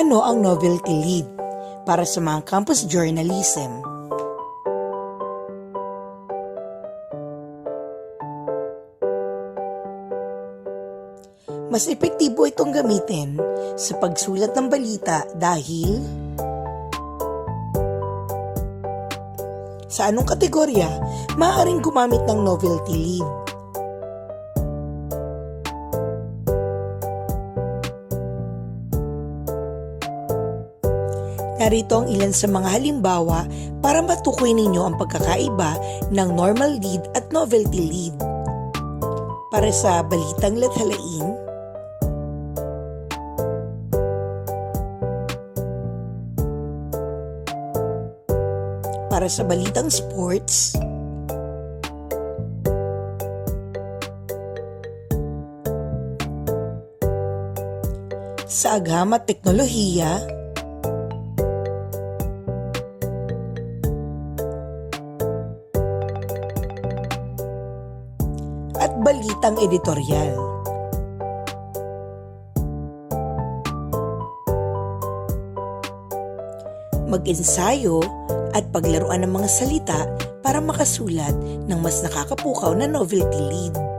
Ano ang novelty lead para sa mga campus journalism? Mas epektibo itong gamitin sa pagsulat ng balita dahil sa anong kategorya maaaring gumamit ng novelty lead. Narito ang ilan sa mga halimbawa para matukoy ninyo ang pagkakaiba ng normal lead at novelty lead. Para sa balitang lathalain, para sa balitang sports, sa agam at teknolohiya, balitang editorial. Mag-ensayo at paglaruan ng mga salita para makasulat ng mas nakakapukaw na novelty lead.